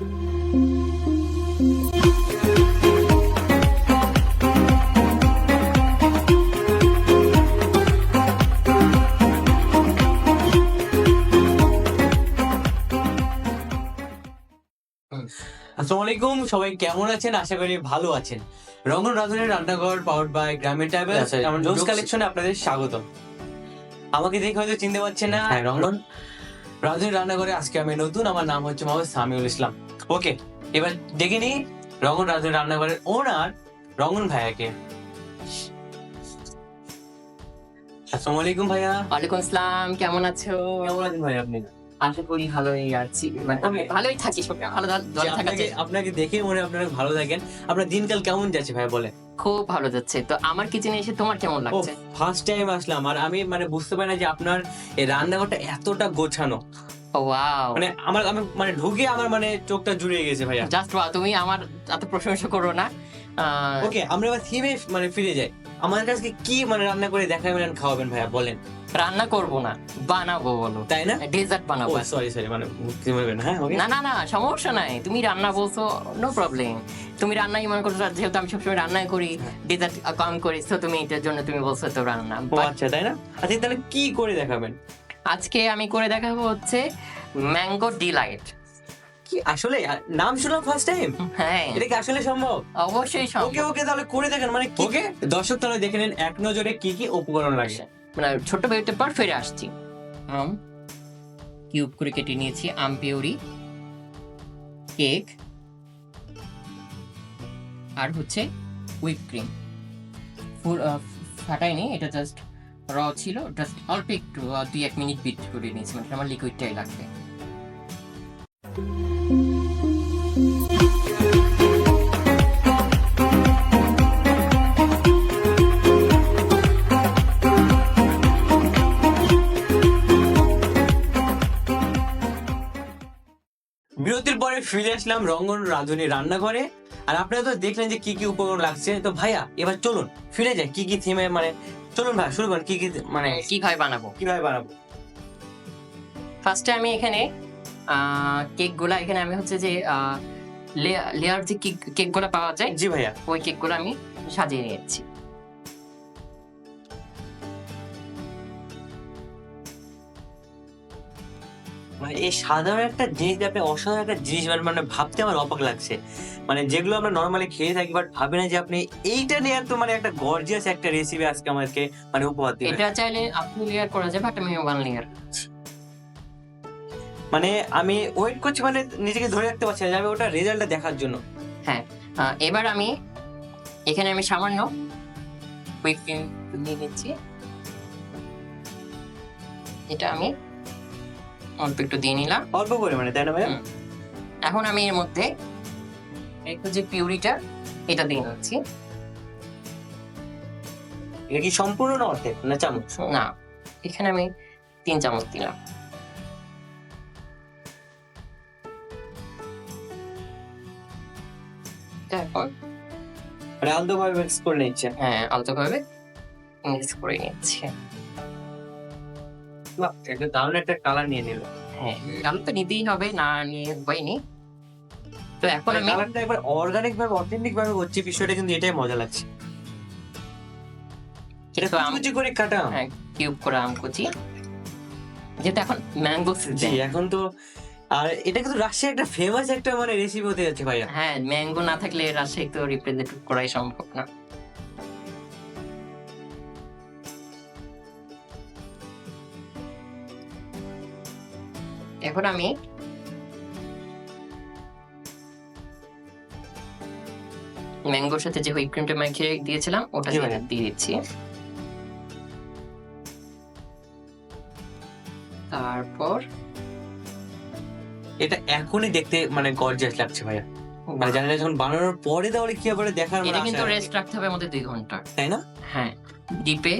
আসসালামু আলাইকুম সবাই কেমন আছেন? আশা করি ভালো আছেন। রঙ্গন রাধুনের রান্নাঘর পাওয়ার বাই ট্রাভেলস আচ্ছা, আমার জোস কালেকশনে আপনাদের স্বাগত আমাকে দেখে হয়তো চিনতে পারছেন না। হ্যাঁ রঙ্গন। রাধুনের রান্নাঘরে আজকে আমি নতুন। আমার নাম হচ্ছে মোহাম্মদ সামিউল ইসলাম। ওকে এবার দেখে নিই রঙ্গন রাধুনের রান্নাঘরের ওনার রঙ্গন ভাইয়াকে। আসসালামু আলাইকুম ভাইয়া। ওয়ালাইকুম আসসালাম কেমন আছো? কেমন আছেন ভাই আপনি? আশা করি ভালোই আছি। মানে আমি ভালোই থাকি সব ভালো ভালো থাকা আপনাকে আপনাকে দেখে মনে আপনারা ভালো থাকেন। আপনার দিনকাল কেমন যাচ্ছে ভাই বলে খুব ভালো যাচ্ছে। তো আমার কিচেনে এসে তোমার কেমন লাগছে? ফার্স্ট টাইম আসলাম। আর আমি মানে বুঝতে পারি না যে আপনার এই রান্নাঘরটা এতটা গোছানো। ওয়াও মানে আমার আমি মানে ঢুকে আমার মানে চোখটা জুড়িয়ে গেছে ভাইয়া। জাস্ট ওয়াও তুমি আমার এত প্রশংসা করো না। ওকে আমরা এবার থিমে মানে ফিরে যাই। আমাদের কাছে কি মানে রান্না করে দেখাবেন খাওয়াবেন ভাইয়া বলেন। রান্না করব না বানাবো বলো। তাই না? ডেজার্ট বানাবো। সরি সরি মানে হ্যাঁ না না না সমস্যা নাই। তুমি রান্না বলছো নো প্রবলেম তুমি রান্নাই মনে করছ যেহেতু আমি সবসময় রান্নাই করি ডেজার্ট কম করি তো তুমি এটার জন্য তুমি বলছো তো রান্না। আচ্ছা তাই না? আচ্ছা তাহলে কি করে দেখাবেন? আজকে আমি করে দেখাবো হচ্ছে ম্যাঙ্গো ডিলাইট। কি আসলে নাম শুনলাম ফার্স্ট টাইম হ্যাঁ। এটা কি আসলে সম্ভব? অবশ্যই ওকে সম্ভব। ওকে তাহলে করে দেখেন। মানে ওকে। দর্শক তাহলে দেখে নেন এক নজরে কি কি উপকরণ লাগে। মানে ছোট বেবিতে পর ফিরে আসছি। আম কিউব করে কেটে নিয়েছি। আম পিউরি কেক আর হচ্ছে হুইপ ক্রিম ফুল ফাটাইনি এটা জাস্ট র ছিল জাস্ট অল্প একটু দুই এক মিনিট বিট করে নিয়েছি মানে আমার লিকুইডটাই লাগবে। বিরতির পরে ফিরে আসলাম রঙ্গন রাঁধুনি রান্নাঘরে, আর আপনারা তো দেখলেন যে কি কি উপকরণ লাগছে। তো ভাইয়া, এবার চলুন, ফিরে যাই, কি কি থিমে মানে চলুন ভাই শুরু করেন কি কি মানে কি কীভাবে বানাবো? কীভাবে বানাবো? ফার্স্টে আমি এখানে কেক কেকগুলা এখানে আমি হচ্ছে যে লেয়ার যে কেক কেকগুলা পাওয়া যায় জি ভাইয়া। ওই কেক কেকগুলো আমি সাজিয়ে নিয়েছি। এই সাধারণ একটা জিনিস দিয়ে আপনি অসাধারণ একটা জিনিস মানে ভাবতে আমার অবাক লাগছে। মানে যেগুলো আমরা নর্মালি খেয়ে থাকি বাট ভাবি না যে আপনি এইটা নিয়ে এত মানে একটা গর্জিয়াস একটা রেসিপি আজকে আমাদেরকে মানে উপহার দিবেন। এটা চাইলে আপনি লেয়ার করা যায় বাট আমি ওয়ান লেয়ার মানে আমি ওয়েট করছি মানে নিজেকে ধরে রাখতে পারছি না যে আমি ওটা রেজাল্টটা দেখার জন্য। হ্যাঁ এবার আমি এখানে আমি সামান্য হুইপ ক্রিম দিয়ে দিচ্ছি এটা আমি অল্প একটু দিয়ে নিলাম। অল্প পরিমাণে তাই না ভাইয়া? এখন আমি এর মধ্যে একটু যে পিউরিটা এটা দিয়ে নিচ্ছি। এটা কি সম্পূর্ণ না অর্ধেক না চামচ? না এখানে আমি তিন চামচ দিলাম। এখন মানে আলতো ভাবে মিক্স করে নিচ্ছে। হ্যাঁ আলতোভাবে মিক্স করে নিচ্ছি। একটা দারুণ একটা কালার নিয়ে নিল। হ্যাঁ আলু তো নিতেই হবে না নিয়ে উপায় নেই। তো এখন আমি কালারটা একবার অর্গানিক ভাবে অথেন্টিক ভাবে হচ্ছে বিষয়টা কিন্তু এটাই মজা লাগছে। এটা কুচি করে কাটা হ্যাঁ কিউব করে আম কুচি। যেহেতু এখন ম্যাঙ্গো সিজন এখন তো আর এটা কিন্তু রাশিয়া একটা ফেমাস একটা মানে রেসিপি হতে যাচ্ছে ভাইয়া। হ্যাঁ ম্যাঙ্গো না থাকলে রাজশাহী তো রিপ্রেজেন্ট করাই সম্ভব না। এখন আমি ম্যাঙ্গোর সাথে যে হুইপ ক্রিমটা মাখিয়ে দিয়েছিলাম ওটা দিয়ে দিচ্ছি তারপর এটা এখনই দেখতে মানে গর্জিয়াস লাগছে ভাইয়া। মানে জানি যখন বানানোর পরে তাহলে কি হবে দেখার এটা কিন্তু রেস্ট রাখতে হবে আমাদের দুই ঘণ্টা। তাই না? হ্যাঁ ডিপে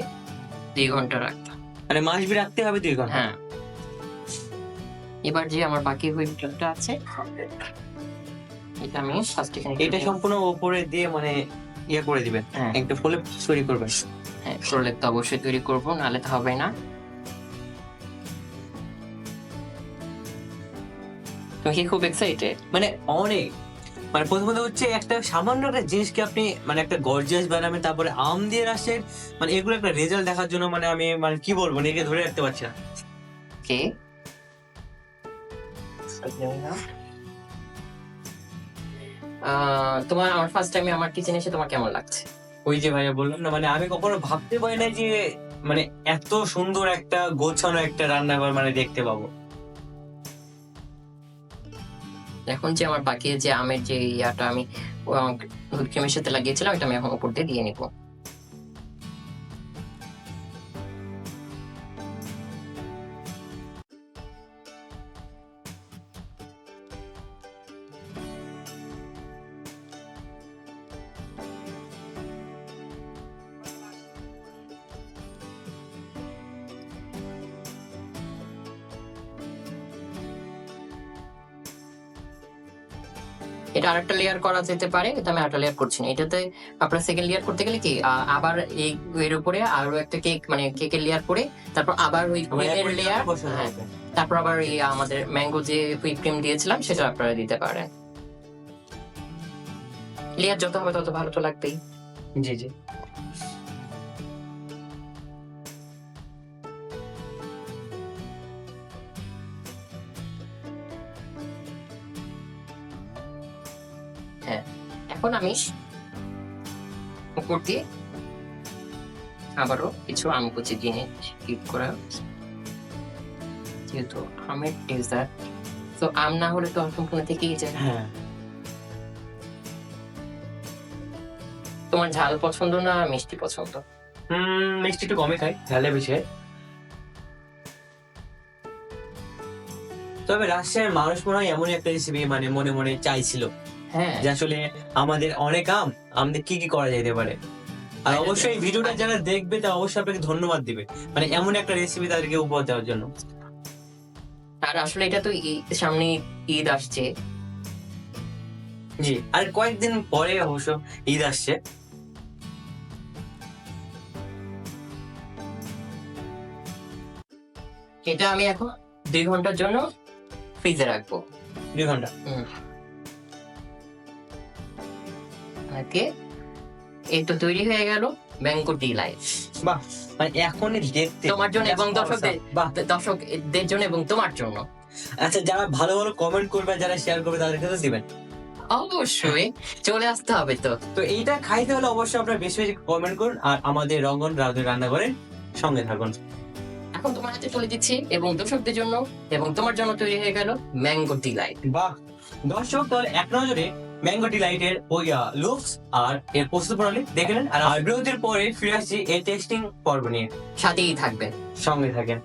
দুই ঘণ্টা রাখতে হবে। মানে মাসবি রাখতে হবে দুই ঘণ্টা। হ্যাঁ। এবার যে আমার বাকি হুইপ ক্রিমটা আছে এটা আমি ফার্স্ট এখানে এটা সম্পূর্ণ উপরে দিয়ে মানে ইয়ে করে দিবেন হ্যাঁ। একটা ফলে তৈরি করবেন। হ্যাঁ প্রলেপ তো অবশ্যই তৈরি করব নাহলে তো হবে না। তো তুমি কি খুব এক্সাইটেড মানে অনেক। মানে প্রথমত হচ্ছে একটা সামান্য একটা জিনিসকে আপনি মানে একটা গর্জিয়াস বানাবেন তারপরে আম দিয়ে রাখছেন মানে এগুলো একটা রেজাল্ট দেখার জন্য মানে আমি মানে কি বলব নিজেকে ধরে রাখতে পারছি না। কে আহ, তোমার আমার ফার্স্ট টাইমে আমার কিচেনে এসে তোমার কেমন লাগছে? ওই যে ভাইয়া বললাম না মানে আমি কখনো ভাবতে পারি না যে মানে এত সুন্দর একটা গোছানো একটা রান্নাঘর মানে দেখতে পাবো। এখন যে আমার বাকি যে আমের যে ইয়াটা আমি হুইপ ক্রিমের সাথে লাগিয়েছিলাম এটা আমি এখন উপর দিয়ে দিয়ে নিবো। এটা আরেকটা লেয়ার করা যেতে পারে এটা আমি আরেকটা লেয়ার করছি না। এটাতে আপনার সেকেন্ড লেয়ার করতে গেলে কি আহ, আবার এই এর উপরে আরও একটা কেক মানে কেকের লেয়ার করে তারপর আবার ওই ক্রিমের লেয়ার বসানো তারপর আবার এই আমাদের ম্যাঙ্গো যে হুইপ ক্রিম দিয়েছিলাম সেটা আপনারা দিতে পারেন। লেয়ার যত হবে তত ভালো তো লাগবেই। জি জি। এখন আমি উপর দিয়ে আবারও কিছু আম কুচি দিয়ে নিচ্ছি করা যেহেতু আমের ডেজার্ট তো আম না হলে তো সম্পূর্ণ থেকেই যায় হ্যাঁ। তোমার ঝাল পছন্দ না মিষ্টি পছন্দ? হুম মিষ্টি একটু কমই খাই ঝালে বেশি। তবে রাজশাহীর মানুষ মনে হয় এমনই একটা রেসিপি মানে মনে মনে চাইছিল। হ্যাঁ। যে আসলে আমাদের অনেক আম আমাদের কি কি করা যেতে পারে। আর অবশ্যই ভিডিওটা যারা দেখবে তা অবশ্যই আপনাকে ধন্যবাদ দিবে। মানে এমন একটা রেসিপি তাদেরকে উপহার দেওয়ার জন্য। আর আসলে এটা তো সামনে ঈদ আসছে। জি আর কয়েকদিন পরে অবশ্য ঈদ আসছে। এটা আমি এখন দুই ঘণ্টার জন্য ফ্রিজে রাখব। দুই ঘণ্টা। ওকে এই তো তৈরি হয়ে গেল ম্যাঙ্গো ডিলাইট বাহ মানে এখনই দেখতে তোমার জন্য এবং দর্শকদের বাহ। দর্শকদের জন্য এবং তোমার জন্য। আচ্ছা যারা ভালো ভালো কমেন্ট করবে যারা শেয়ার করবে তাদেরকে তো দিবেন। অবশ্যই চলে আসতে হবে তো। তো এইটা খাইতে হলে অবশ্যই আপনারা বেশি বেশি কমেন্ট করুন আর আমাদের রঙ্গন রাধুর রান্নাঘরের সঙ্গে থাকুন। এখন তোমার হাতে চলে দিচ্ছি এবং দর্শকদের জন্য এবং তোমার জন্য তৈরি হয়ে গেল ম্যাঙ্গো ডিলাইট বাহ দর্শক তাহলে এক নজরে ম্যাঙ্গো ডিলাইটের লুকস আর এর প্রস্তুত প্রণালী দেখে নেন। আর বিরতির পরে ফিরে আসছি এই টেস্টিং পর্ব নিয়ে। সাথেই থাকবেন। সঙ্গে থাকেন।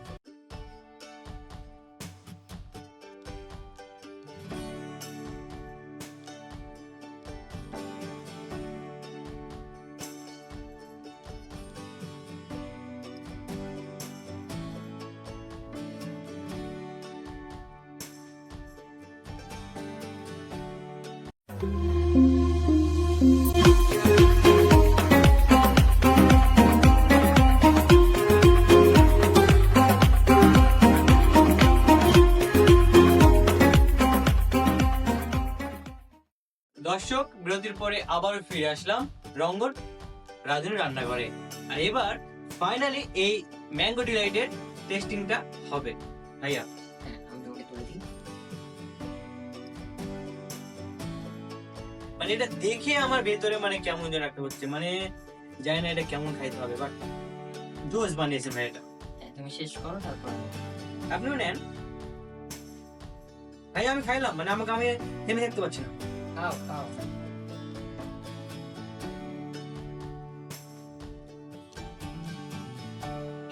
দর্শক বিরতির পরে আবারও ফিরে আসলাম রঙ্গন রাজুর রান্নাঘরে। আর এবার ফাইনালি এই ম্যাঙ্গো ডিলাইটের টেস্টিংটা হবে। ভাইয়া। হ্যাঁ, মানে এটা দেখে আমার ভেতরে মানে কেমন যেন একটা হচ্ছে মানে জানি না এটা কেমন খাইতে হবে বাট জোস বানিয়েছে ভাই এটা। হ্যাঁ, তুমি শেষ করো তারপর আপনিও নেন। ভাই আমি খাইলাম মানে আমাকে আমি থেমে থাকতে পারছি না। খাও খাও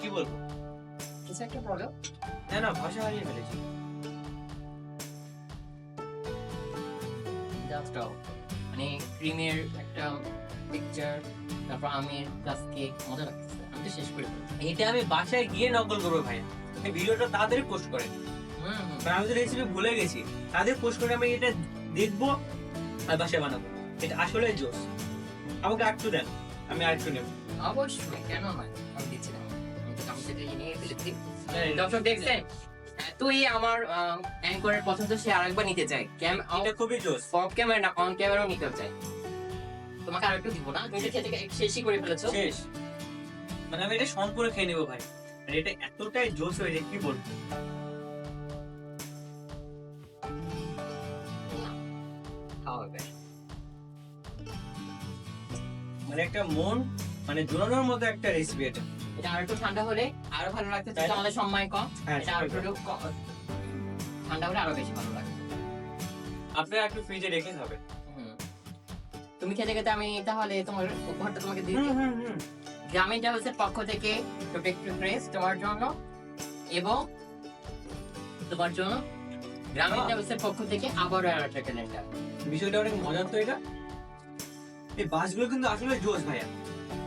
কি বলব? কিছু একটা বলো। না না ভাষা হারিয়ে ফেলেছি। জাস্ট মানে ক্রিমের একটা পিকচার তারপর আমের প্লাস কেক মজা লাগতেছে। আমি তো শেষ করে এটা আমি বাসায় গিয়ে নকল করব ভাই এই ভিডিওটা তাড়াতাড়ি পোস্ট করে। আমি তো রেসিপি ভুলে গেছি। তাদের পোস্ট করে আমি এটা দেখব আর বাসায় বানাবো। এটা আসলে জোস। আমাকে আরেকটু দেন আমি আরেকটু নেব। অবশ্যই কেন নয়? আমি দিচ্ছি না। আমি তো নিয়ে ফেলেছি দর্শক দেখছেন? এতই আমার অ্যাঙ্করের পছন্দ সে আরেকবার নিতে চাই ক্যাম এটা খুবই জোস। অফ ক্যামেরা না অন ক্যামেরাও নিতে চাই তোমাকে আরেকটু দিব না? তুমি খেতে শেষই করে ফেলেছো। শেষ। মানে আমি এটা সম্পূর্ণ খেয়ে নেব ভাই। আর এটা এতটাই জোস হয়েছে কি বলব? একটা মন মানে জোরানোর মতো একটা রেসিপি এটা। এটা আর একটু ঠান্ডা হলে আরও ভালো লাগতে আমাদের সময় কম। হ্যাঁ এটা আর একটু ঠান্ডা হলে আরও বেশি ভালো আপনারা একটু ফ্রিজে রেখে তুমি খেতে খেতে আমি তাহলে তোমার উপহারটা তোমাকে দিয়ে গ্রামীণ ট্রাভেলসের পক্ষ থেকে ড্রেস তোমার জন্য এবং তোমার জন্য। গ্রামীণ। ট্রাভেলসের পক্ষ থেকে আবারও আর একটা ক্যালেন্ডার বিষয়টা অনেক মজার তো এটা। এই বাসগুলো কিন্তু আসলে জোস ভাইয়া।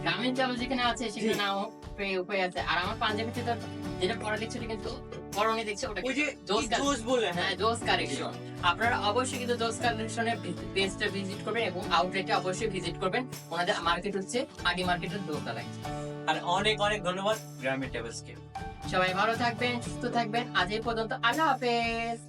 গ্রামীণ ট্রাভেল যেখানে আছে সেখানে নাও পেয়ে উপায় আছে। আর আমার পাঞ্জাবিতে তো যেটা পরা দেখছ কিন্তু পরনে দেখছ ওটা ওই যে জোস বলে হ্যাঁ। জোস কালেকশন আপনারা অবশ্যই কিন্তু জোস কালেকশনের পেজটা ভিজিট করবেন এবং আউটলেটে অবশ্যই ভিজিট করবেন। ওনাদের মার্কেট হচ্ছে আডি মার্কেটের দোতলায়। আর অনেক অনেক ধন্যবাদ গ্রামীণ টেবলসকে সবাই ভালো থাকবেন সুস্থ থাকবেন। আজ এই পর্যন্ত আল্লাহ হাফেজ।